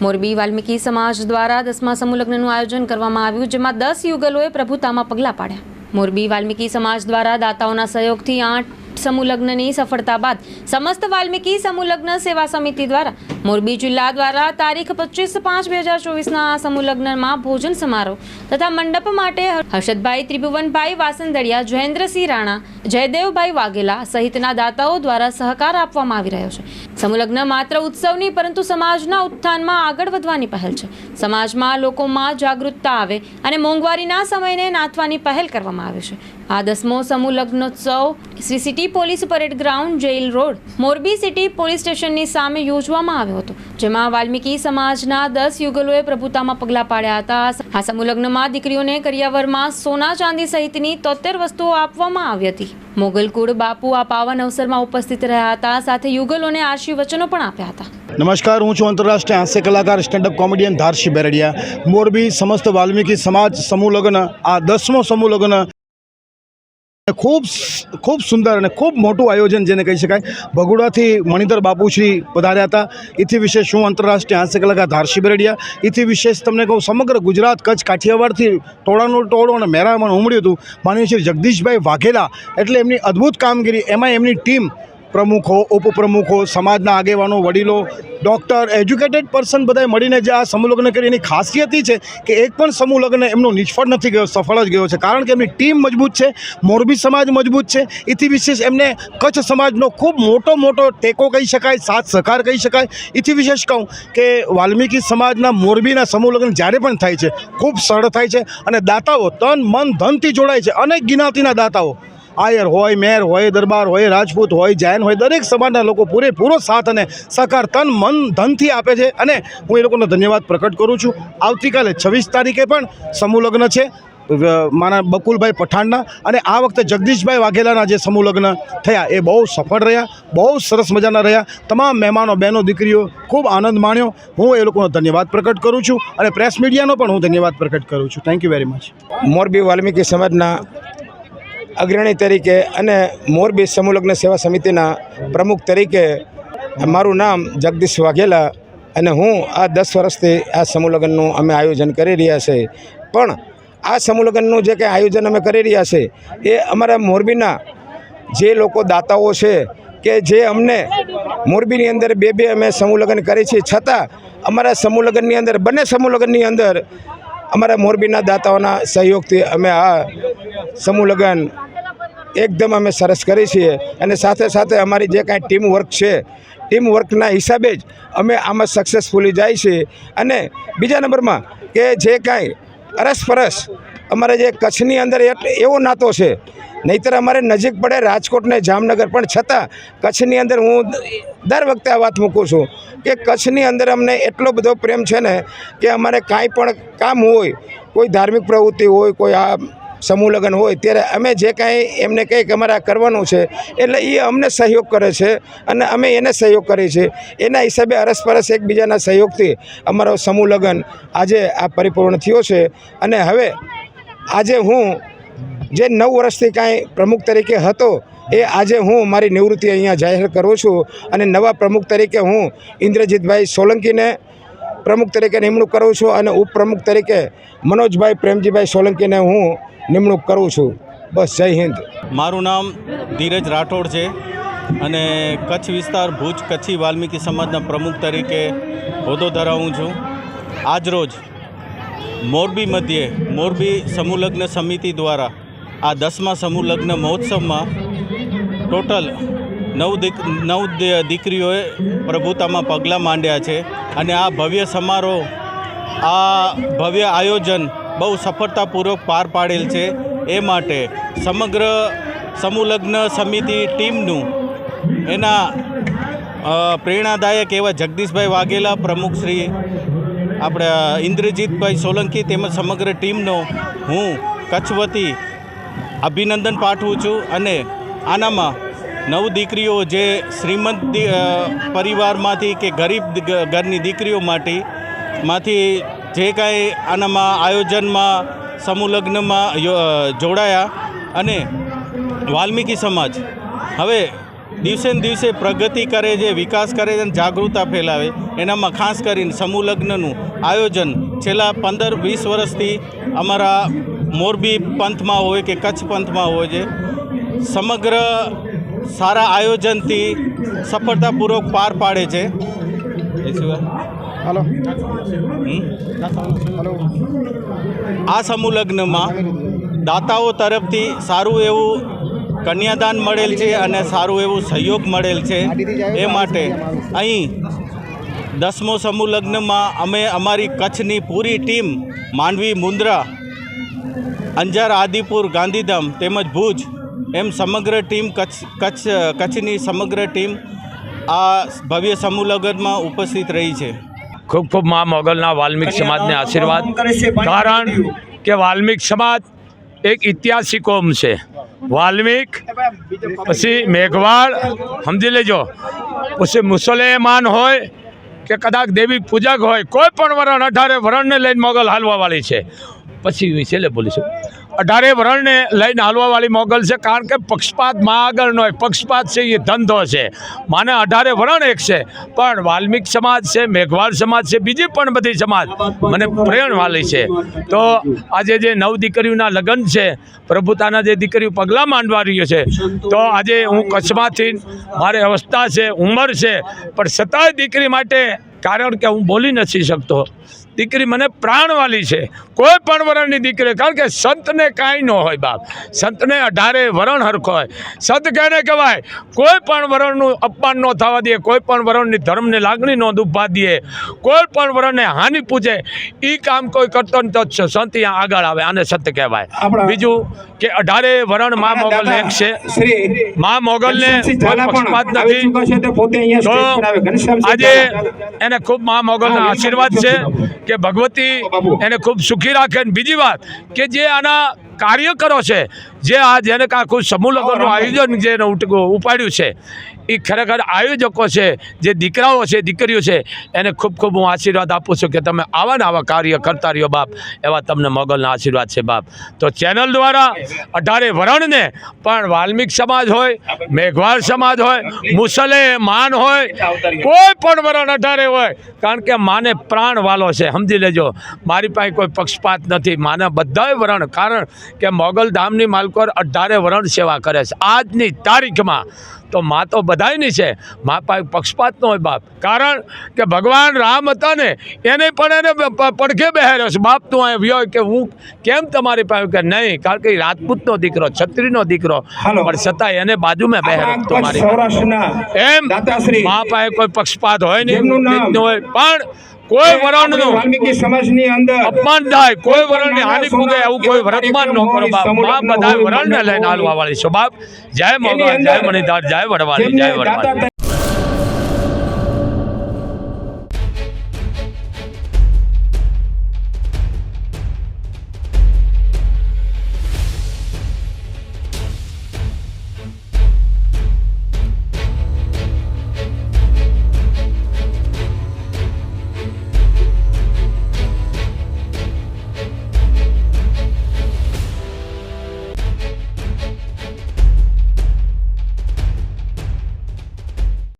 મોરબી વાલ્મીકી સમાજ દ્વારા દસમા સમૂહ લગ્નનું આયોજન કરવામાં આવ્યું, જેમાં દસ યુગલોએ પ્રભુતામાં પગલાં પાડ્યા. મોરબી વાલ્મીકી સમાજ દ્વારા દાતાઓના સહયોગથી આઠ સમૂહ લગ્નની સફળતા બાદ સમસ્ત વાલ્મીકી સમૂહ લગ્ન સેવા સમિતિ દ્વારા મોરબી જિલ્લા દ્વારા તારીખ પચીસ પાંચ બે હજાર ચોવીસના આ સમૂહ લગ્નમાં ભોજન સમારોહ તથા મંડપ માટે હર્ષદભાઈ ત્રિભુવનભાઈ વાસંદડિયા, જયેન્દ્રસિંહ રાણા, જયદેવભાઈ વાઘેલા સહિતના દાતાઓ દ્વારા સહકાર આપવામાં આવી રહ્યો છે. સમૂહ લગ્ન માત્ર ઉત્સવની પરંતુ સમાજના ઉત્થાનમાં આગળ વધવાની પહેલ છે. સમાજમાં લોકોમાં જાગૃતતા આવે અને મોંઘવારીના સમયને નાથવાની પહેલ કરવામાં આવે છે. આ દસમો સમૂહ લગ્નોત્સવ Shri city police parade ground jail road, Morbi city police સ્ટેશનની સામે યોજવામાં આવ્યો હતો, જેમાં વાલ્મીકી સમાજના દસ યુગલોએ પ્રભુતામાં પગલાં પાડ્યા હતા. આ સમૂહલગ્નમાં દીકરીઓને કરિયાવરમાં સોના ચાંદી સહિતની તોતેર વસ્તુઓ આપવામાં આવી હતી. મોગલકુળ બાપુ આ પાવન અવસરમાં ઉપસ્થિત રહ્યા હતા, સાથે યુગલોને આશીર્વચનો પણ આપ્યા હતા. નમસ્કાર, હું છું આંતરરાષ્ટ્રીય હાસ્ય કલાકાર stand up comedian Dharshi Beradiya. Morbi સમસ્ત વાલ્મીકી સમાજ સમૂહ લગ્ન, આ દસમો સમૂહ લગ્ન ખૂબ ખૂબ સુંદર અને ખૂબ મોટું આયોજન જેને કહી શકાય. ભગુડાથી મણિધર બાપુશ્રી પધાર્યા હતા. એથી વિશેષ હું આંતરરાષ્ટ્રીય હાસ્ય કલાકાર ધારશી બેરડિયા. એથી વિશેષ તમને કહું, સમગ્ર ગુજરાત કચ્છ કાઠિયાવાડથી ટોળાનું ટોળું અને મેરામણ ઉમડ્યું હતું. માનીય શ્રી જગદીશભાઈ વાઘેલા. એટલે એમની અદ્ભુત કામગીરી એમાં એમની ટીમ પ્રમુખો, ઉપપ્રમુખો, સમાજના આગેવાનો, વડીલો ડૉક્ટર એજ્યુકેટેડ પર્સન બધાએ મળીને જે આ સમૂહ લગ્ન કરી, એની ખાસિયત છે કે એક પણ સમૂહ લગ્ન એમનો નિષ્ફળ નથી ગયો, સફળ જ ગયો છે. કારણ કે એમની ટીમ મજબૂત છે, મોરબી સમાજ મજબૂત છે. એથી વિશેષ એમને કચ્છ સમાજનો ખૂબ મોટો મોટો ટેકો કહી શકાય, સાથ સહકાર કહી શકાય. એથી વિશેષ કહું કે વાલ્મીકી સમાજના મોરબીના સમૂહ લગ્ન જ્યારે પણ થાય છે, ખૂબ સરળ થાય છે અને દાતાઓ તન મન ધનથી જોડાય છે. અનેક જ્ઞાતિના દાતાઓ આયર હોય મેર હોય, દરબાર હોય, રાજપૂત હોય, જૈન હોય, દરેક સમાજના લોકો પૂરેપૂરો સાથ અને સહકાર તન, મન, ધનથી આપે છે. અને હું એ લોકોનો ધન્યવાદ પ્રકટ કરું છું. આવતીકાલે છવ્વીસ તારીખે પણ સમૂહ લગ્ન છે મારા બકુલભાઈ પઠાણના અને આ વખતે જગદીશભાઈ વાઘેલાના જે સમૂહ થયા, એ બહુ સફળ રહ્યા, બહુ સરસ મજાના રહ્યા. તમામ મહેમાનો, બહેનો, દીકરીઓ ખૂબ આનંદ માણ્યો. હું એ લોકોનો ધન્યવાદ પ્રકટ કરું છું અને પ્રેસ મીડિયાનો પણ હું ધન્યવાદ પ્રકટ કરું છું. Thank you very much Morbi Valmiki સમાજના અગ્રણી તરીકે અને મોરબી સમુલગ્ન સેવા સમિતિના પ્રમુખ તરીકે મારું નામ જગદીશ વાઘેલા અને હું આ દસ વર્ષથી આ સમુલગ્નનું અમે આયોજન કરી રહ્યા છે. પણ આ સમૂહલગ્નનું જે કંઈ આયોજન અમે કરી રહ્યા છે, એ અમારા મોરબીના જે લોકો દાતાઓ છે કે જે અમને મોરબીની અંદર બે બે અમે સમુલગ્ન કરી છીએ, છતાં અમારા સમૂહલગ્નની અંદર, બંને સમૂહલગ્નની અંદર અમારા મોરબીના દાતાઓના સહયોગથી અમે આ સમૂહ લગ્ન એકદમ અમે સરસ કરી છીએ. અને સાથે સાથે અમારી જે કાંઈ ટીમ વર્ક છે ટીમ વર્કના હિસાબે જ અમે આમાં સક્સેસફુલી જાય છે અને બીજા નંબરમાં કે જે કાંઈ અરસપરસ અમારે જે કચ્છની અંદર એવો નાતો છે, નહીંતર અમારે નજીક પડે રાજકોટ ને જામનગર, પણ છતાં કચ્છની અંદર હું દર વખતે આ વાત મૂકું છું કે કચ્છની અંદર અમને એટલો બધો પ્રેમ છે ને કે અમારે કાંઈ પણ કામ હોય, કોઈ ધાર્મિક પ્રવૃત્તિ હોય, કોઈ આ સમૂહ લગ્ન હોય ત્યારે અમે જે કાંઈ એમને કંઈક કે અમારે આ કરવાનું છે એટલે એ અમને સહયોગ કરે છે અને અમે એને સહયોગ કરીએ છીએ. એના હિસાબે અરસપરસ એકબીજાના સહયોગથી અમારો સમૂહ લગ્ન આજે આ પરિપૂર્ણ થયો છે. અને હવે આજે હું જે નવ વર્ષથી કાંઈ પ્રમુખ તરીકે હતો એ આજે હું મારી નિવૃત્તિ અહીંયા જાહેર કરું છું અને નવા પ્રમુખ તરીકે હું ઇન્દ્રજીતભાઈ સોલંકીને પ્રમુખ તરીકે નિમણૂક કરું છું અને ઉપપ્રમુખ તરીકે મનોજભાઈ પ્રેમજીભાઈ સોલંકીને હું નિમણૂક કરું છું. બસ, જય હિન્દ. મારું નામ ધીરજ રાઠોડ છે અને કચ્છ વિસ્તાર ભુજ કચ્છી વાલ્મીકી સમાજના પ્રમુખ તરીકે હોદ્દો ધરાવું છું. આજરોજ મોરબી મધ્યે, મોરબી સમૂહલગ્ન સમિતિ દ્વારા આ દસમા સમૂહલગ્ન મહોત્સવમાં ટોટલ નવ દીક, નવ દીકરીઓએ પ્રભુતામાં પગલાં માંડ્યા છે. અને આ ભવ્ય સમારોહ, આ ભવ્ય આયોજન બહુ સફળતાપૂર્વક પાર પાડેલ છે. એ માટે સમગ્ર સમૂહલગ્ન સમિતિ ટીમનું એના પ્રેરણાદાયક એવા જગદીશભાઈ વાઘેલા પ્રમુખશ્રી આપણે ઇન્દ્રજીતભાઈ સોલંકી તેમજ સમગ્ર ટીમનો હું કચ્છ વતી અભિનંદન પાઠવું છું અને આનામાં નવ દીકરીઓ જે શ્રીમંત પરિવારમાંથી કે ગરીબ ઘરની દીકરીઓ માટે, માંથી જે કાંઈ આનામાં આયોજનમાં, સમૂહ લગ્નમાં જોડાયા અને વાલ્મીકી સમાજ હવે દિવસે ને દિવસે પ્રગતિ કરે છે, વિકાસ કરે છે અને જાગૃતતા ફેલાવે. એનામાં ખાસ કરીને સમૂહ લગ્નનું આયોજન છેલ્લા પંદર, વીસ વર્ષથી અમારા મોરબી પંથમાં હોય કે કચ્છ પંથમાં હોય છે. સમગ્ર સારા આયોજનથી સફળતાપૂર્વક પાર પાડે છે. એ સિવાય હાલો. હલો. આ સમૂહ લગ્નમાં દાતાઓ તરફથી સારું એવું કન્યાદાન મળેલ છે અને સારું એવું સહયોગ મળેલ છે. એ માટે અહીં દસમો સમૂહ લગ્નમાં અમે અમારી કચ્છની પૂરી ટીમ માંડવી મુન્દ્રા અંજાર આદિપુર ગાંધીધામ તેમજ ભુજ એમ સમગ્ર ટીમ કચ્છ કચ્છ કચ્છની સમગ્ર ટીમ આ ભવ્ય સમૂહ લગ્નમાં ઉપસ્થિત રહી છે. ખૂબ ખૂબ મા મોગલના વાલ્મિક સમાજને આશીર્વાદ. કારણ કે વાલ્મિક સમાજ એક ઇતિહાસી કોમ છે. વાલ્મિક પછી મેઘવાળ સમજી લેજો. પછી મુસલમાન હોય કે કદાચ દેવી પૂજક હોય કોઈ પણ વરણ અઢારે વરણને લઈને મોગલ હાલવાવાળી છે. પછી વિશે લે બોલીશું. અઢારે વરણને લઈને હાલવાવાળી મોગલ છે, કારણ કે પક્ષપાત આગળ હોય પક્ષપાત છે એ ધંધો છે. માને અઢારે વરણ એક છે, પણ વાલ્મિક સમાજ છે, મેઘવાળ સમાજ છે, બીજી પણ બધી સમાજ મને પ્રેરણવાળી છે. તો આજે જે નવ દીકરીઓના લગ્ન છે, પ્રભુતાના જે દીકરીઓ પગલાં માંડવા રહ્યો છે, તો આજે હું કચ્છમાંથી, મારે અવસ્થા છે, ઉંમર છે, પણ છતાંય દીકરી માટે કારણ કે હું બોલી નથી શકતો. દીકરી મને પ્રાણવાલી છે. કોઈ પણ વરણની દીકરી કારણ કે સંતને કાંઈ ન હોય બાપ. સંતને અઢારે વરણ હરખો હોય. સંત કહેને કહેવાય કોઈ પણ વરણનું અપમાન ન થવા દે કોઈ પણ વરણની ધર્મની લાગણી ન દુભવા દે કોઈ પણ વરણને હાનિ પૂછે એ કામ કોઈ કરતો ન તો જ સંત અહીંયા આગળ આવે આને સંત કહેવાય. બીજું કે અઢારે વરણ મા મોગલ એક છે શ્રી મા મોગલને કોઈ પક્ષપાત નથી. આજે ઝાલા. એને ખૂબ મા મોગલના આશીર્વાદ છે કે ભગવતી એને ખૂબ સુખી રાખે. અને બીજી વાત કે જે આના કાર્યકરો છે જે આ જેને કાં કોઈ સમૂહ લગ્નનું આયોજન જે ઉપાડ્યું છે એ ખરેખર આયોજકો છે જે દીકરાઓ છે દીકરીઓ છે એને ખૂબ ખૂબ હું આશીર્વાદ આપું છું કે તમે આવા ને આવા કાર્ય કરતા રહ્યો બાપ એવા તમને મોગલના આશીર્વાદ છે બાપ. તો ચેનલ દ્વારા અઢારે વરણને પણ વાલ્મિક સમાજ હોય મેઘવાળ સમાજ હોય મુસલે માન હોય કોઈ પણ વરણ અઢારે હોય કારણ કે માને પ્રાણ વાલો છે સમજી લેજો. મારી પાસે કોઈ પક્ષપાત નથી. માને બધાય વરણ. કારણ કે મોગલ ધામની માલકોર અઢારે વરણ સેવા કરે છે. આજની તારીખમાં તો મા તો બધાયની છે. મા પાસે પક્ષપાત ન હોય બાપ. કારણ કે ભગવાન રામ હતા ને એને પણ એને પડખે બેહાર્યો છે. બાપ તું અહીં વ્યો કે હું કેમ તમારી પાસે કે નહીં? કારણ કે રાજપૂતનો દીકરો છત્રીનો દીકરો. પણ છતાં એને બાજુમાં બેહાર્યો તમારી એમ મા પાસે કોઈ પક્ષપાત હોય નહીં હોય. પણ કોઈ વરણ વરણનું વાલ્મીકી સમાજની અંદર અપમાન થાય. કોઈ વરણની હાનિ પૂગે એવું કોઈ વર્તમાન ન કરો બાપ. મા બધા વરણને લઈને હાલવા વાળી છો બાપ. જય મોગલ જય મણિધાર જય જય જેમને જય વડવાળી